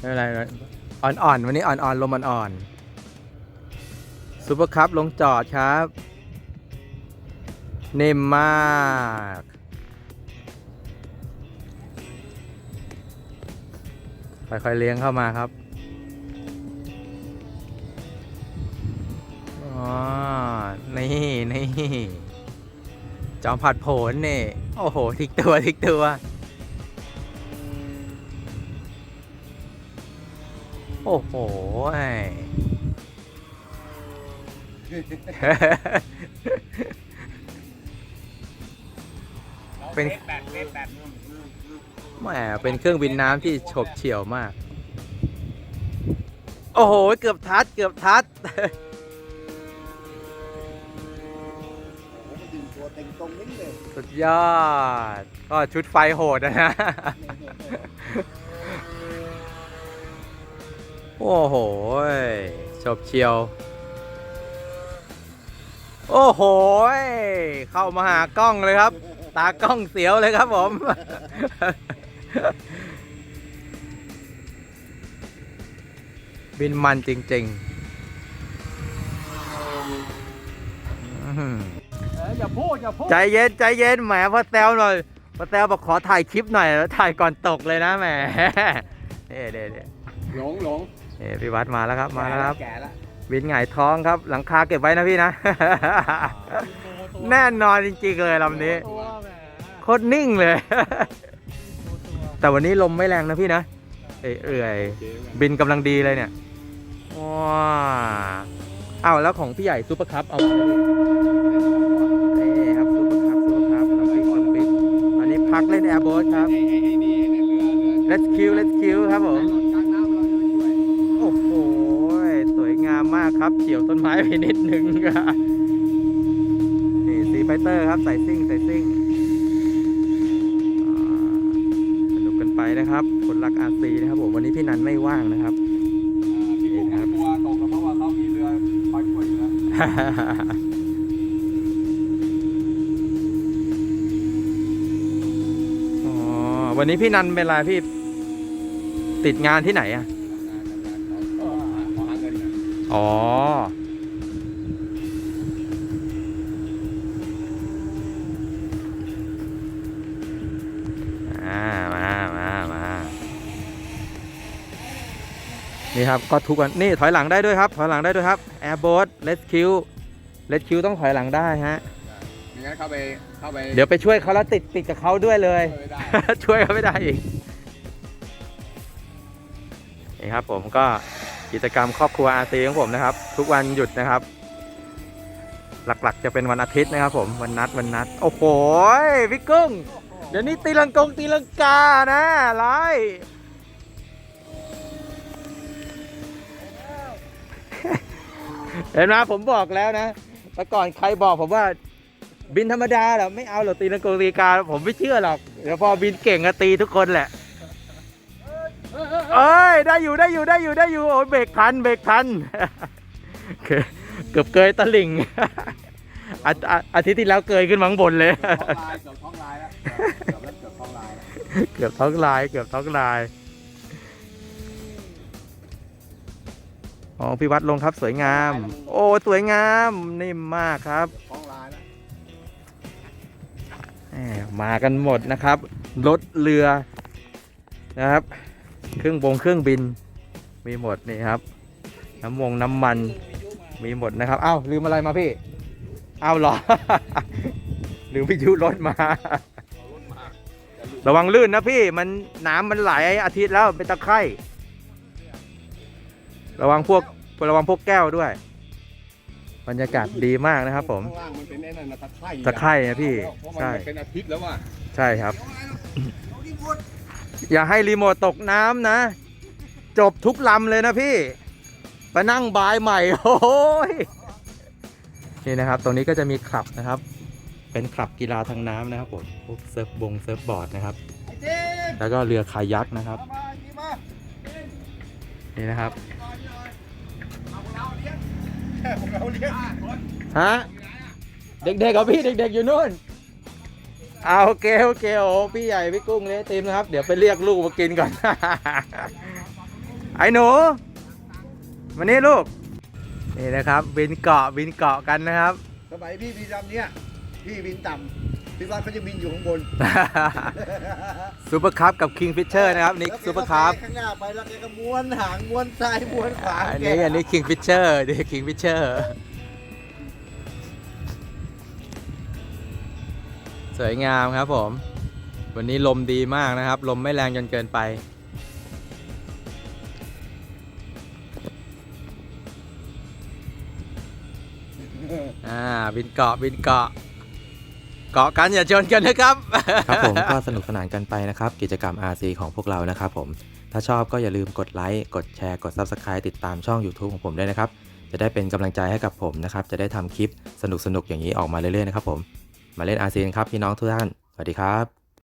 ไม่เป็นไรอ่อนๆวันนี้อ่อนๆลมอ่อนๆซูเปอร์คัพลงจอดครับนิ่มมากค่อยๆเลี้ยงเข้ามาครับอ๋อนี่นี่จอมผัดโผนนี่ โอ้โห ทิกตัว ทิกตัว โอ้โหยเป็นแปดเมตรแปดแหมเป็นเครื่องบินน้ำที่ฉบเฉี่ยวมาก โอ้โห เกือบทัด เกือบทัดโอ้มันดึงตัวเต็งตรงนี้เลยสุดยอด ก็ชุดไฟโหดนะนะ โอ้โหยฉบเฉียว โอ้โหยเข้ามาหากล้องเลยครับ ตากล้องเสียวเลยครับผม บินมันจริงๆอื้อหือเอออย่าพูดอย่าพูดใจเย็น ใจเย็น แหมพอแซวหน่อยพอแซวบอกขอถ่ายคลิปหน่อยแล้วถ่ายก่อนตกเลยนะแหมเด้เด้เด้หลงหลง นี่พี่วัดมาแล้วครับมาแล้วครับ แก่แล้วบินหงายท้องครับ หลังคาเก็บไว้นะพี่นะ แน่นอนจริงๆเลยลำนี้ ตัวแหมโคตรนิ่งเลยแต่วันนี้ลมไม่แรงนะพี่นะ เอ้ยเอื่อยบินกำลังดีเลยเนี่ยว้าอ้าวแล้วของพี่ใหญ่ซูเปอร์คัพเอามาแล้วพี่นี่ครับซูเปอร์คัพซูเปอร์คัพลำบิ๊กลำบิ๊กอันนี้พักเล่นแอร์โบ๊ทครับ ไอ้ไอ้ไอ้นี่เนี่ยเรือเรือ Let's kill Let's kill ครับผม ครับเฉียวต้นไม้ไปนิดนึงนี่ซีไฟเตอร์ครับใส่ซิ่งใส่ซิ่งสนุกกันไปนะครับคนรักอาซีนะครับผมวันนี้พี่นันไม่ว่างนะครับพี่กุ้งไม่กลัวตกเพราะว่าเขามีเรือคอยช่วยอยู่แล้วอ๋อวันนี้พี่นันเป็นไรพี่ติดงานที่ไหนอะ อ๋ออ่ามามามานี่ครับ ก็ทุกวันนี่ถอยหลังได้ด้วยครับ ถอยหลังได้ด้วยครับ Airboat Rescue Rescue ต้องถอยหลังได้ฮะ ไม่งั้นเข้าไปเข้าไปเดี๋ยวไปช่วยเขาแล้วติดติดกับเขาด้วยเลยไม่ได้ ช่วยเขาไม่ได้อีก นี่ครับผมก็ กิจกรรมครอบครัวอาซีของผมนะครับ ทุกวันหยุดนะครับ หลักๆ จะเป็นวันอาทิตย์นะครับ ผมวันนัดวันนัด โอ้โหพี่กุ้ง เดี๋ยวนี้ตีลังกงตีลังกานะไรายเห็นไหมผมบอกแล้วนะแต่ก่อนใครบอกผมว่าบินธรรมดาเหรอไม่เอาหรอกตีลังกงตีลังกาผมไม่เชื่อหรอกเดี๋ยวพอบินเก่งก็ตีทุกคนแหละ เอ้ยได้อยู่ได้อยู่ได้อยู่ได้อยู่โอ้ยเบรกทันเบรกทันเกือบเกยตะลิ่งอาทิตย์ที่แล้วเกยขึ้นมาข้างบนเลยเกือบท้องลายแล้วเกือบเกือบท้องลายเกือบท้องลายเกือบท้องลายอ๋อพี่วัดลงครับสวยงาม โอ้สวยงามนิ่มมากครับท้องลายแล้วแหมมากันหมดนะครับ รถเรือนะครับ เครื่องบงเครื่องบิน มีหมดนี่ครับ น้ำมงน้ำมันมีหมดนะครับเอ้าลืมอะไรมาพี่เอ้าเหรอ ลืมวิทยุรถมา ระวังลื่นนะพี่มันน้ำมันไหลอาทิตย์แล้วเป็นตะไคร่ระวังพวกระวังพวกแก้วด้วย บรรยากาศดีมากนะครับ ผมข้างล่างมันเป็นไอ้นั่นนะตะไคร่ตะไคร่นะพี่ เพราะมันใช่ เป็นอาทิตย์แล้วว่ะใช่ครับ อย่าให้รีโมทตกน้ำนะ จบทุกลำเลยนะพี่ ไปนั่งบายใหม่ โอ้ยนี่นะครับ ตรงนี้ก็จะมีคลับนะครับ เป็นคลับกีฬาทางน้ำนะครับผมพวกเซิร์ฟบงเซิร์ฟบอร์ดนะครับ แล้วก็เรือคายักนะครับ นี่นะครับฮะเด็กๆกับพี่เด็กๆอยู่นู่น เอาโอเคโอเคโอ้พี่ใหญ่พี่กุ้งเลยทีมนะครับ เดี๋ยวไปเรียกลูกมากินก่อน ไอ้หนูมานี่ลูก นี่นะครับบินเกาะบินเกาะกันนะครับ สมัยพี่บินลำเนี้ยพี่บินต่ำพี่ว่าเขาจะบินอยู่ข้างบนซูเปอร์คัพกับคิงฟิชเชอร์นะครับนี่แล้วแกซูเปอร์คัพก็ไปข้างหน้าไปแล้วแกก็ม้วนหางม้วนซ้ายม้วนขวาอันแกนี้อันนี้คิงฟิชเชอร์นี่คิงฟิชเชอร์ สวยงามครับผม วันนี้ลมดีมากนะครับ ลมไม่แรงจนเกินไป อ่า บินเกาะบินเกาะ เกาะกันอย่าชนกันนะครับ ครับผมก็สนุกสนานกันไปนะครับ กิจกรรม RC ของพวกเรานะครับผม ถ้าชอบก็อย่าลืมกดไลค์กดแชร์กด Subscribe ติดตามช่อง YouTube ของผมด้วยนะครับ จะได้เป็นกำลังใจให้กับผมนะครับ จะได้ทำคลิปสนุกๆอย่างนี้ออกมาเรื่อยๆนะครับผม มาเล่นอาเซียนครับพี่น้องทุกท่าน สวัสดีครับ